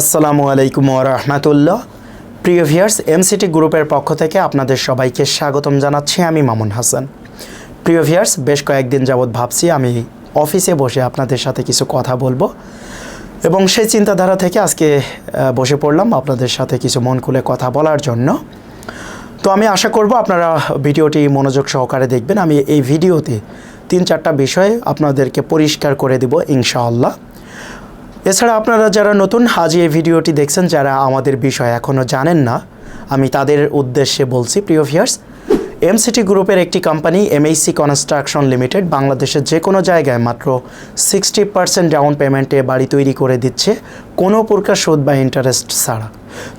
আসসালামু আলাইকুম রহমতুল্লাহ। প্রিয় ভিয়ার্স এমসিটি গ্রুপের পক্ষ থেকে আপনাদের সবাইকে স্বাগতম জানাচ্ছি আমি মামুন হাসান। প্রিয় ভিয়ার্স বেশ কয়েকদিন যাবৎ ভাবছি আমি অফিসে বসে আপনাদের সাথে কিছু কথা বলব এবং সেই চিন্তাধারা থেকে আজকে বসে পড়লাম আপনাদের সাথে কিছু মন খুলে কথা বলার জন্য। তো আমি আশা করব আপনারা ভিডিওটি মনোযোগ সহকারে দেখবেন। আমি এই ভিডিওতে তিন চারটা বিষয় আপনাদেরকে পরিষ্কার করে দিব ইনশাআল্লাহ। এছাড়া আপনারা যারা নতুন হাজি এই ভিডিওটি দেখছেন, যারা আমাদের বিষয় এখনও জানেন না, আমি তাদের উদ্দেশ্যে বলছি, প্রিয় ভিয়ার্স এমসিটি গ্রুপের একটি কোম্পানি এমএইসি কনস্ট্রাকশন লিমিটেড বাংলাদেশের যে কোনো জায়গায় মাত্র সিক্সটি পার্সেন্ট ডাউন পেমেন্টে বাড়ি তৈরি করে দিচ্ছে, কোনো প্রকার সুদ বা ইন্টারেস্ট ছাড়া।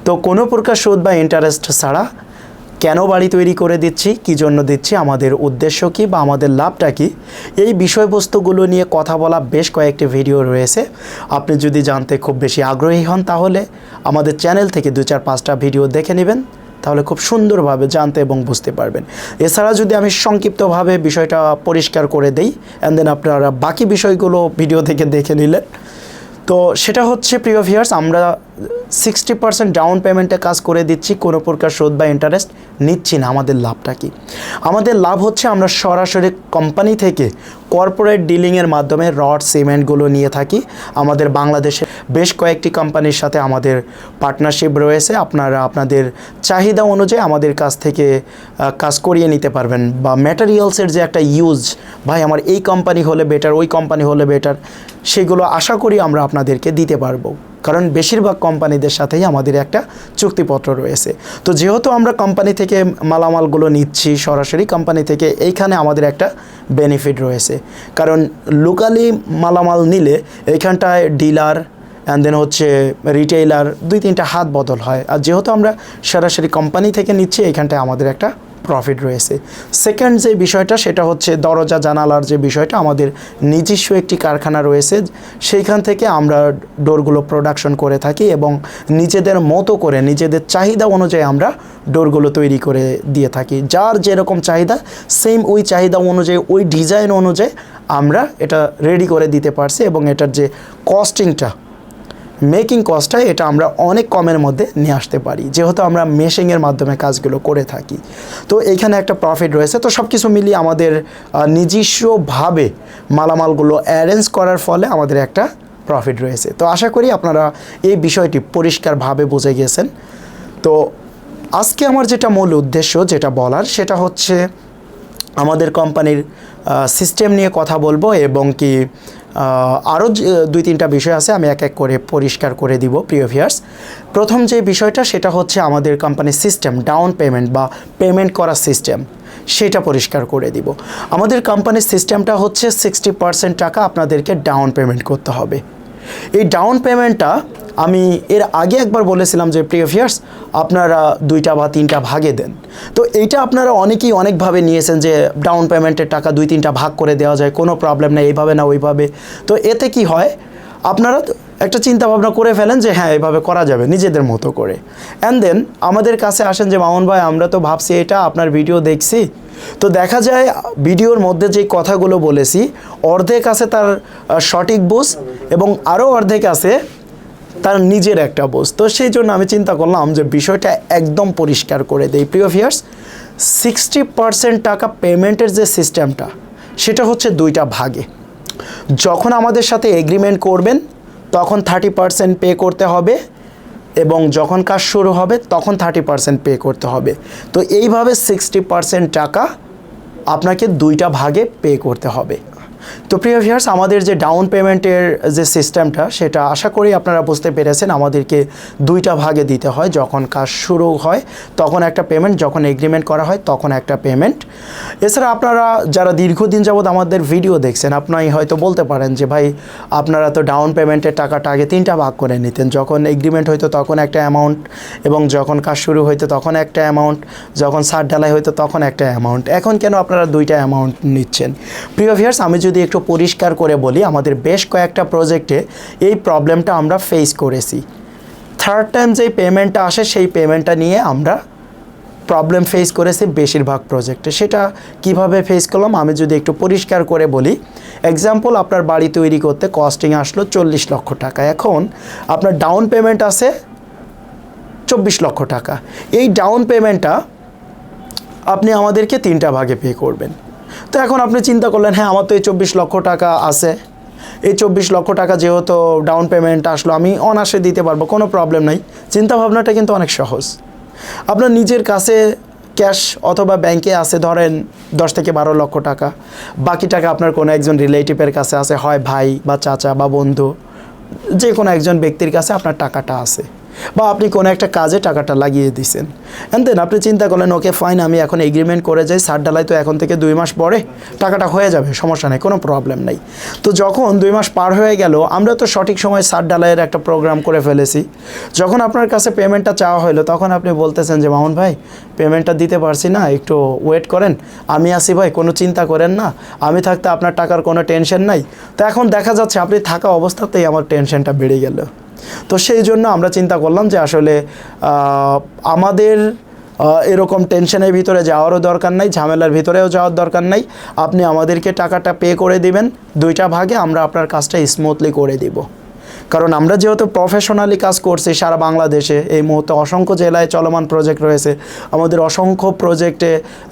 তো কোনো প্রকার সুদ বা ইন্টারেস্ট ছাড়া কেন বাড়ি তৈরি করে দিচ্ছি? কী জন্য দিচ্ছি? আমাদের উদ্দেশ্য কী বা আমাদের লাভটা কী? এই বিষয়বস্তুগুলো নিয়ে কথা বলা বেশ কয়েকটি ভিডিও রয়েছে। আপনি যদি জানতে খুব বেশি আগ্রহী হন তাহলে আমাদের চ্যানেল থেকে দু চার পাঁচটা ভিডিও দেখে নেবেন। তাহলে খুব সুন্দরভাবে জানতে এবং বুঝতে পারবেন। এছাড়া যদি আমি সংক্ষিপ্তভাবে বিষয়টা পরিষ্কার করে দেই অ্যান্ড দেন আপনারা বাকি বিষয়গুলো ভিডিও থেকে দেখে নিলেন। তো সেটা হচ্ছে, প্রিয় ভিয়ার্স আমরা সিক্সটি পার্সেন্ট ডাউন পেমেন্টে কাজ করে দিচ্ছি, কোনো প্রকার সুদ বা ইন্টারেস্ট নিচ্ছি না। আমাদের লাভটা কি? আমাদের লাভ হচ্ছে আমরা সরাসরি কোম্পানি থেকে কর্পোরেট ডিলিংয়ের মাধ্যমে রড সিমেন্টগুলো নিয়ে থাকি। আমাদের বাংলাদেশে বেশ কয়েকটি কোম্পানির সাথে আমাদের পার্টনারশিপ রয়েছে। আপনারা আপনাদের চাহিদা অনুযায়ী আমাদের কাছ থেকে কাজ করিয়ে নিতে পারবেন। বা ম্যাটেরিয়ালসের যে একটা ইউজ ভাই আমার এই কোম্পানি হলে বেটার ওই কোম্পানি হলে বেটার সেগুলো আশা করি আমরা আপনাদেরকে দিতে পারব। কারণ বেশিরভাগ কোম্পানিদের সাথেই আমাদের একটা চুক্তিপত্র রয়েছে। তো যেহেতু আমরা কোম্পানি থেকে মালামালগুলো নিচ্ছি, সরাসরি কোম্পানি থেকে, এইখানে আমাদের একটা বেনিফিট রয়েছে। কারণ লোকালি মালামাল নিলে এইখানটায় ডিলার অ্যান্ড দেন হচ্ছে রিটেইলার দুই তিনটা হাত বদল হয়। আর যেহেতু আমরা সরাসরি কোম্পানি থেকে নিচ্ছি, এইখানটায় আমাদের একটা প্রফিট রয়েছে। সেকেন্ড যে বিষয়টা, সেটা হচ্ছে দরজা জানালার যে বিষয়টা, আমাদের নিজস্ব একটি কারখানা রয়েছে, সেইখান থেকে আমরা ডোরগুলো প্রোডাকশন করে থাকি এবং নিজেদের মতো করে, নিজেদের চাহিদা অনুযায়ী আমরা ডোরগুলো তৈরি করে দিয়ে থাকি। যার যেরকম চাহিদা সেম ওই চাহিদা অনুযায়ী, ওই ডিজাইন অনুযায়ী আমরা এটা রেডি করে দিতে পারছি এবং এটার যে কস্টিংটা মেকিং কস্টটা এটা আমরা অনেক কমের মধ্যে নিয়ে আসতে পারি, যেহেতু আমরা মেশিংয়ের মাধ্যমে কাজগুলো করে থাকি। তো এইখানে একটা প্রফিট রয়েছে, তো সব কিছু মিলিয়ে আমাদের নিজস্বভাবে মালামালগুলো অ্যারেঞ্জ করার ফলে আমাদের একটা প্রফিট রয়েছে। তো আশা করি আপনারা এই বিষয়টি পরিষ্কারভাবে বুঝে গেছেন। তো আজকে আমার যেটা মূল উদ্দেশ্য, যেটা বলার, সেটা হচ্ছে আমাদের কোম্পানির সিস্টেম নিয়ে কথা বলব এবং কি আরও দুই তিনটা বিষয় আছে, আমি এক এক করে পরিষ্কার করে দিব, প্রিয় ভিয়ার্স প্রথম যে বিষয়টা, সেটা হচ্ছে আমাদের কোম্পানির সিস্টেম ডাউন পেমেন্ট বা পেমেন্ট করার সিস্টেম সেটা পরিষ্কার করে দিব। আমাদের কোম্পানির সিস্টেমটা হচ্ছে সিক্সটি পার্সেন্ট টাকা আপনাদেরকে ডাউন পেমেন্ট করতে হবে। এই ডাউন পেমেন্টটা আমি এর আগে একবার বলেছিলাম যে প্রি অফিয়ার্স আপনারা দুইটা বা তিনটা ভাগে দেন। তো এইটা আপনারা অনেকেই অনেকভাবে নিয়েছেন যে ডাউন পেমেন্টের টাকা দুই তিনটা ভাগ করে দেওয়া যায়, কোনো প্রবলেম নেই, এইভাবে না, ওইভাবে। তো এতে কি হয়, আপনারা একটা চিন্তা ভাবনা করে ফেলেন যে হ্যাঁ এভাবে করা যাবে নিজেদের মতো করে। অ্যান্ড দেন আমাদের কাছে আসেন যে, মামুন ভাই, আমরা তো ভাবছি এটা, আপনার ভিডিও দেখছি। তো দেখা যায়, ভিডিওর মধ্যে যে কথাগুলো বলেছি, অর্ধেক আছে তার সঠিক বুঝ এবং আরও অর্ধেক আছে তার নিজের একটা বোঝ। তো সেই জন্য আমি চিন্তা করলাম যে, বিষয়টা একদম পরিষ্কার করে দেই। প্রিয় ভিয়ার্স সিক্সটি পার্সেন্ট টাকা পেমেন্টের যে সিস্টেমটা সেটা হচ্ছে দুইটা ভাগে। যখন আমাদের সাথে এগ্রিমেন্ট করবেন তখন থার্টি পার্সেন্ট পে করতে হবে এবং যখন কাজ শুরু হবে তখন থার্টি পার্সেন্ট পে করতে হবে। তো এইভাবে সিক্সটি পার্সেন্ট টাকা আপনাকে দুইটা ভাগে পে করতে হবে। তো প্রিয় ভিউয়ার্স আমাদের যে ডাউন পেমেন্টের যে সিস্টেমটা সেটা আশা করি আপনারা বুঝতে পেরেছেন, আমাদেরকে দুইটা ভাগে দিতে হয়। যখন কাজ শুরু হয়, তখন একটা পেমেন্ট যখন এগ্রিমেন্ট করা হয়, তখন একটা পেমেন্ট এছাড়া আপনারা যারা দীর্ঘদিন যাবৎ আমাদের ভিডিও দেখছেন আপনি হয়তো বলতে পারেন যে, ভাই, আপনারা তো ডাউন পেমেন্টের টাকাটা আগে তিনটা ভাগ করে নিতেন। যখন এগ্রিমেন্ট হইতো, তখন একটা অ্যামাউন্ট এবং যখন কাজ শুরু হইতো, তখন একটা অ্যামাউন্ট যখন সার ঢালাই হইতো, তখন একটা অ্যামাউন্ট এখন কেন আপনারা দুইটা অ্যামাউন্ট নিচ্ছেন? প্রিয় ভিয়ার্স আমি যদি একটু পরিষ্কার করে বলি, আমাদের বেশ কয়েকটা প্রজেক্টে এই প্রবলেমটা আমরা ফেস করেছি। থার্ড টাইম যেই পেমেন্টটা আসে, সেই পেমেন্টটা নিয়ে আমরা প্রবলেম ফেস করেছে বেশিরভাগ প্রজেক্টে সেটা কীভাবে ফেস করলাম, আমি যদি একটু পরিষ্কার করে বলি। এক্সাম্পল আপনার বাড়ি তৈরি করতে কস্টিং আসলো চল্লিশ লক্ষ টাকা। এখন আপনার ডাউন পেমেন্ট আছে চব্বিশ লক্ষ টাকা। এই ডাউন পেমেন্টটা আপনি আমাদেরকে তিনটা ভাগে পে করবেন। তো এখন আপনি চিন্তা করলেন হ্যাঁ আমার তো এই চব্বিশ লক্ষ টাকা আছে। এই চব্বিশ লক্ষ টাকা যেহেতু ডাউন পেমেন্ট আসলো, আমি অনাসে দিতে পারব, কোনো প্রবলেম নাই। চিন্তা ভাবনাটা কিন্তু অনেক সহজ। আপনার নিজের কাছে ক্যাশ অথবা ব্যাংকে আছে, ধরেন, দশ থেকে বারো লক্ষ টাকা। বাকি টাকা আপনার কোনো একজন রিলেটিভের কাছে আছে, হয় ভাই বা চাচা বা বন্ধু যে কোনো একজন ব্যক্তির কাছে আপনার টাকাটা আছে। বা আপনি কোনো একটা কাজে টাকাটা লাগিয়ে দিছেন। অ্যান্ড দেন আপনি চিন্তা করলেন ওকে ফাইন আমি এখন এগ্রিমেন্ট করে যাই সার ডালাই তো এখন থেকে দুই মাস পরে টাকাটা হয়ে যাবে, সমস্যা নেই, কোনো প্রবলেম নেই। তো যখন দুই মাস পার হয়ে গেল, আমরা তো সঠিক সময় সার ডালাইয়ের একটা প্রোগ্রাম করে ফেলেছি। যখন আপনার কাছে পেমেন্টটা চাওয়া হলো, তখন আপনি বলতেছেন যে, মামুন ভাই পেমেন্টটা দিতে পারছি না, একটু ওয়েট করেন। আমি আসি ভাই, কোনো চিন্তা করেন না। আমি থাকতে আপনার টাকার কোনো টেনশন নাই। তো এখন দেখা যাচ্ছে, আপনি থাকা অবস্থাতেই আমার টেনশনটা বেড়ে গেল। তো সেই জন্য আমরা চিন্তা করলাম যে আসলে আমাদের এরকম টেনশনের ভিতরে যাওয়ারও দরকার নাই, ঝামেলার ভিতরেও যাওয়ার দরকার নাই। আপনি আমাদেরকে টাকাটা পে করে দিবেন, দুইটা ভাগে আমরা আপনার কাজটা স্মুথলি করে দিব। কারণ আমরা যেহেতু প্রফেশনালি কাজ করছি সারা বাংলাদেশে, এই মুহূর্তে অসংখ্য জেলায় চলমান প্রজেক্ট রয়েছে। আমাদের অসংখ্য প্রজেক্টে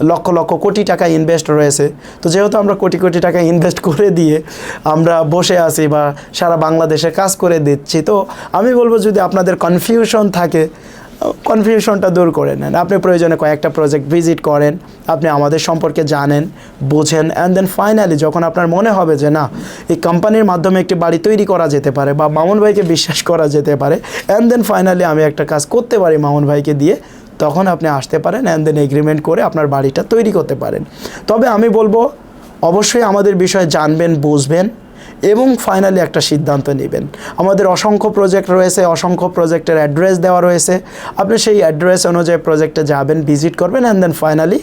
লক্ষ লক্ষ কোটি টাকা ইনভেস্ট রয়েছে। তো যেহেতু আমরা কোটি কোটি টাকা ইনভেস্ট করে দিয়ে আমরা বসে আছি বা সারা বাংলাদেশে কাজ করে দিচ্ছি, তো আমি বলব যদি আপনাদের কনফিউশন থাকে কনফিউশনটা দূর করে নেন। আপনি প্রয়োজনে কয়েকটা প্রজেক্ট ভিজিট করেন, আপনি আমাদের সম্পর্কে জানেন, বোঝেন অ্যান্ড দেন ফাইনালি যখন আপনার মনে হবে যে না, এই কোম্পানির মাধ্যমে একটি বাড়ি তৈরি করা যেতে পারে বা মামুন ভাইকে বিশ্বাস করা যেতে পারে অ্যান্ড দেন ফাইনালি আমি একটা কাজ করতে পারি মামুন ভাইকে দিয়ে, তখন আপনি আসতে পারেন অ্যান্ড দেন এগ্রিমেন্ট করে আপনার বাড়িটা তৈরি করতে পারেন। তবে আমি বলব, অবশ্যই আমাদের বিষয়ে জানবেন, বুঝবেন এবং ফাইনালি একটা সিদ্ধান্ত নেবেন। আমাদের অসংখ্য প্রজেক্ট রয়েছে, অসংখ্য প্রজেক্টের অ্যাড্রেস দেওয়া রয়েছে। আপনি সেই অ্যাড্রেস অনুযায়ী প্রজেক্টে যাবেন ভিজিট করবেন অ্যান্ড দেন ফাইনালি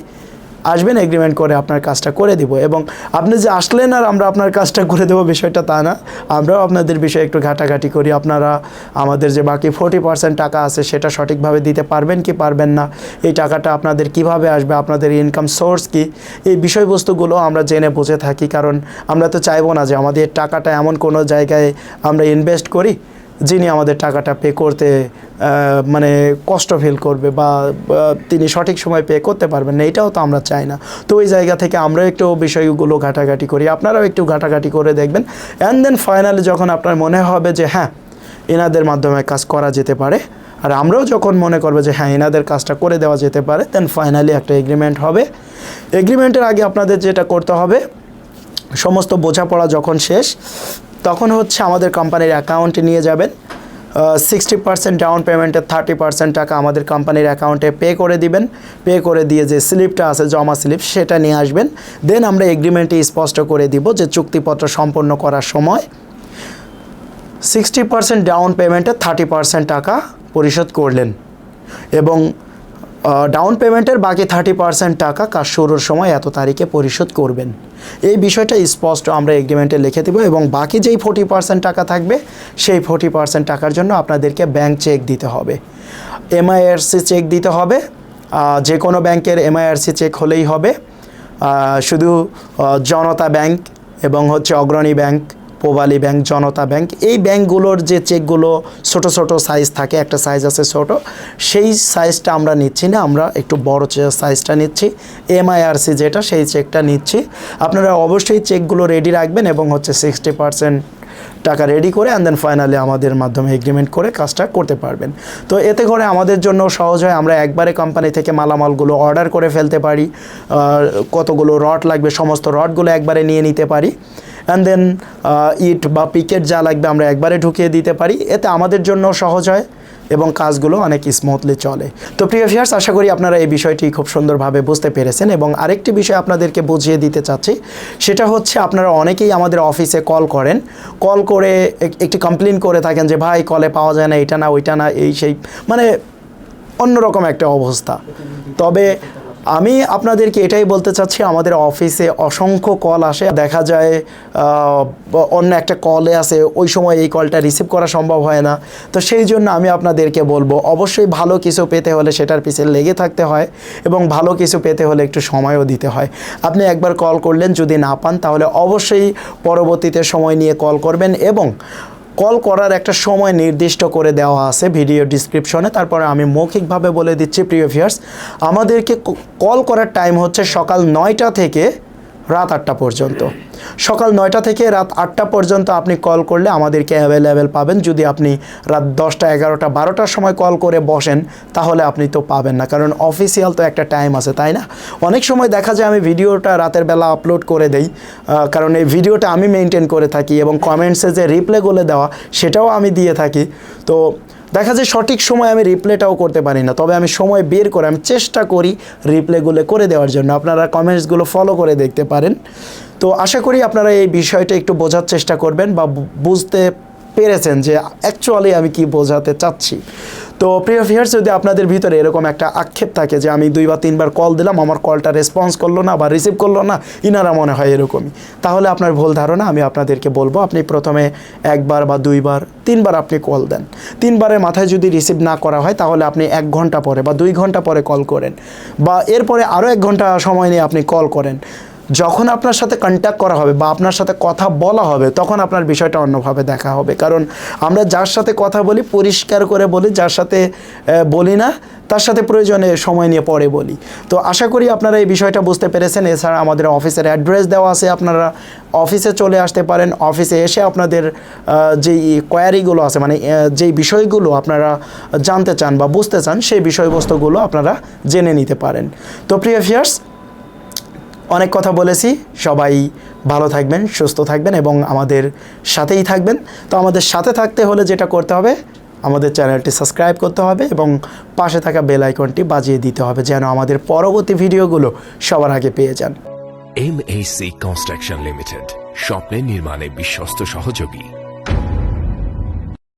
আসবেন এগ্রিমেন্ট করে আপনার কাজটা করে দিব। এবং আপনি যে আসলেন আর আমরা আপনার কাজটা করে দেবো বিষয়টা তা না। আমরাও আপনাদের বিষয়ে একটু ঘাটাঘাটি করি। আপনারা আমাদের যে বাকি ফোর্টি পার্সেন্ট টাকা আছে সেটা সঠিকভাবে দিতে পারবেন কি পারবেন না, এই টাকাটা আপনাদের কীভাবে আসবে, আপনাদের ইনকাম সোর্স কি, এই বিষয়বস্তুগুলো আমরা জেনে বুঝে থাকি। কারণ আমরা তো চাইব না যে আমাদের টাকাটা এমন কোনো জায়গায় আমরা ইনভেস্ট করি যিনি আমাদের টাকাটা পে করতে মানে কষ্ট ফিল করবে বা তিনি সঠিক সময় পে করতে পারবেন না, এটাও তো আমরা চাই না। তো ওই জায়গা থেকে আমরা একটু বিষয়গুলো ঘাটাঘাটি করি। আপনারাও একটু ঘাটাঘাটি করে দেখবেন। অ্যান্ড দেন ফাইনালি যখন আপনার মনে হবে যে হ্যাঁ এনাদের মাধ্যমে কাজ করা যেতে পারে, আর আমরাও যখন মনে করব যে হ্যাঁ এনাদের কাজটা করে দেওয়া যেতে পারে দেন ফাইনালি একটা এগ্রিমেন্ট হবে। এগ্রিমেন্টের আগে আপনাদের যেটা করতে হবে, সমস্ত বোঝাপড়া যখন শেষ তখন হচ্ছে আমাদের কোম্পানির অ্যাকাউন্টে নিয়ে যাবেন। সিক্সটি পার্সেন্ট ডাউন পেমেন্টের থার্টি পার্সেন্ট টাকা আমাদের কোম্পানির অ্যাকাউন্টে পে করে দিবেন। পে করে দিয়ে যে স্লিপটা আছে, জমা স্লিপ সেটা নিয়ে আসবেন। দেন আমরা এগ্রিমেন্টে স্পষ্ট করে দিব যে চুক্তিপত্র সম্পন্ন করার সময় সিক্সটি পার্সেন্ট ডাউন পেমেন্টে থার্টি পার্সেন্ট টাকা পরিশোধ করলেন। এবং ডাউন পেমেন্টের বাকি থার্টি পার্সেন্ট টাকা কাজ শুরুর সময় এত তারিখে পরিশোধ করবেন। এই বিষয়টা স্পষ্ট আমরা এগ্রিমেন্টে লিখে দেবো এবং বাকি যেই ফোর্টি পার্সেন্ট টাকা থাকবে, সেই ফোর্টি পার্সেন্ট টাকার জন্য আপনাদেরকে ব্যাংক চেক দিতে হবে। এমআইআরসি চেক দিতে হবে। যে কোনো ব্যাংকের এমআইআরসি চেক হলেই হবে। শুধু জনতা ব্যাংক এবং হচ্ছে Agrani bank Pubali bank, Janata bank, এই ব্যাংকগুলোর যে চেকগুলো ছোট ছোট সাইজ থাকে, একটা সাইজ আছে ছোট, সেই সাইজটা আমরা নিচ্ছি না, আমরা একটু বড় সাইজটা নিচ্ছি এমআইআরসি যেটা, সেই চেকটা নিচ্ছি। আপনারা অবশ্যই চেকগুলো রেডি রাখবেন এবং হচ্ছে সিক্সটি পার্সেন্ট টাকা রেডি করে অ্যান্ড দেন ফাইনালি আমাদের মাধ্যমে এগ্রিমেন্ট করে কাজটা করতে পারবেন। তো এতে করে আমাদের জন্য সহজ হয়, আমরা একবারে কোম্পানি থেকে মালামালগুলো অর্ডার করে ফেলতে পারি কতগুলো রড লাগবে, সমস্ত রডগুলো একবারে নিয়ে নিতে পারি। অ্যান্ড দেন ইট বা পিকেট যা লাগবে আমরা একবারে ঢুকিয়ে দিতে পারি। এতে আমাদের জন্য সহজ হয় এবং কাজগুলো অনেক স্মুথলি চলে। তো প্রিয় ভিউয়ার্স আশা করি আপনারা এই বিষয়টি খুব সুন্দরভাবে বুঝতে পেরেছেন এবং আরেকটি বিষয় আপনাদেরকে বুঝিয়ে দিতে চাচ্ছি। সেটা হচ্ছে আপনারা অনেকেই আমাদের অফিসে কল করেন। কল করে একটি কমপ্লেন করে থাকেন যে, ভাই কলে পাওয়া যায় না, এটা না, ওইটা না, এই সেই মানে অন্যরকম একটা অবস্থা। তবে আমি আপনাদেরকে এটাই বলতে চাচ্ছি, আমাদের অফিসে অসংখ্য কল আসে। দেখা যায় অন্য একটা কলে আসে, ওই সময় এই কলটা রিসিভ করা সম্ভব হয় না। তো সেই জন্য আমি আপনাদেরকে বলব, অবশ্যই ভালো কিছু পেতে হলে সেটার পিছে লেগে থাকতে হয় এবং ভালো কিছু পেতে হলে একটু সময়ও দিতে হয়। আপনি একবার কল করলেন, যদি না পান, তাহলে অবশ্যই পরবর্তীতে সময় নিয়ে কল করবেন এবং কল করার একটা সময় নির্দিষ্ট করে দেওয়া আছে ভিডিও ডিসক্রিপশনে। তারপরে আমি মৌখিকভাবে বলে দিচ্ছি, প্রিয় ভিয়ার্স আমাদেরকে কল করার টাইম হচ্ছে সকাল নয়টা থেকে রাত আটটা পর্যন্ত। সকাল নয়টা থেকে রাত আটটা পর্যন্ত আপনি কল করলে আমাদেরকে অ্যাভেলেবেল পাবেন। যদি আপনি রাত দশটা, এগারোটা, বারোটার সময় কল করে বসেন, তাহলে আপনি তো পাবেন না। কারণ অফিসিয়াল তো একটা টাইম আছে, তাই না? অনেক সময় দেখা যায় আমি ভিডিওটা রাতের বেলা আপলোড করে দেই কারণ এই ভিডিওটা আমি মেনটেন করে থাকি এবং কমেন্টসে যে রিপ্লাইগুলো দেওয়া, সেটাও আমি দিয়ে থাকি। তো দেখা যায় সঠিক সময় আমি রিপ্লেটাও করতে পারি না, তবে আমি সময় বের করে আমি চেষ্টা করি রিপ্লেগুলো করে দেওয়ার জন্য। আপনারা কমেন্টসগুলো ফলো করে দেখতে পারেন। তো আশা করি আপনারা এই বিষয়টা একটু বোঝার চেষ্টা করবেন বা বুঝতে পেরেছেন যে অ্যাকচুয়ালি আমি কি বোঝাতে চাচ্ছি। তো প্রিয় ভিউয়ার্স যদি আপনাদের ভিতরে এরকম একটা আক্ষেপ থাকে যে আমি দুই বা তিনবার কল দিলাম, আমার কলটা রেসপন্স করল না বা রিসিভ করল না, ইনারা মনে হয় এরকমই। তাহলে আপনার ভুল ধারণা, আমি আপনাদেরকে বলব, আপনি প্রথমে একবার বা দুইবার, তিনবার আপনি কল দেন। তিনবারের মাথায় যদি রিসিভ না করা হয়, তাহলে আপনি এক ঘণ্টা পরে বা দুই ঘণ্টা পরে কল করেন। বা এরপরে আরও এক ঘণ্টা সময় নিয়ে আপনি কল করেন। যখন আপনার সাথে কন্ট্যাক্ট করা হবে বা আপনার সাথে কথা বলা হবে, তখন আপনার বিষয়টা অন্যভাবে দেখা হবে। কারণ আমরা যার সাথে কথা বলি, পরিষ্কার করে বলি, যার সাথে বলি না, তার সাথে প্রয়োজনে সময় নিয়ে পরে বলি। তো আশা করি আপনারা এই বিষয়টা বুঝতে পেরেছেন। এছাড়া আমাদের অফিসের অ্যাড্রেস দেওয়া আছে, আপনারা অফিসে চলে আসতে পারেন। অফিসে এসে আপনাদের যেই কোয়ারিগুলো আছে মানে যেই বিষয়গুলো আপনারা জানতে চান বা বুঝতে চান, সেই বিষয়বস্তুগুলো আপনারা জেনে নিতে পারেন। তো প্রিয় ভিয়ার্স অনেক কথা বলেছি। সবাই ভালো থাকবেন, সুস্থ থাকবেন এবং আমাদের সাথেই থাকবেন। তো আমাদের সাথে থাকতে হলে যেটা করতে হবে, আমাদের চ্যানেলটি সাবস্ক্রাইব করতে হবে এবং পাশে থাকা বেল আইকনটি বাজিয়ে দিতে হবে যেন আমাদের পরবর্তী ভিডিওগুলো সবার আগে পেয়ে যান। এম কনস্ট্রাকশন লিমিটেড স্বপ্নের নির্মাণে বিশ্বস্ত সহযোগী।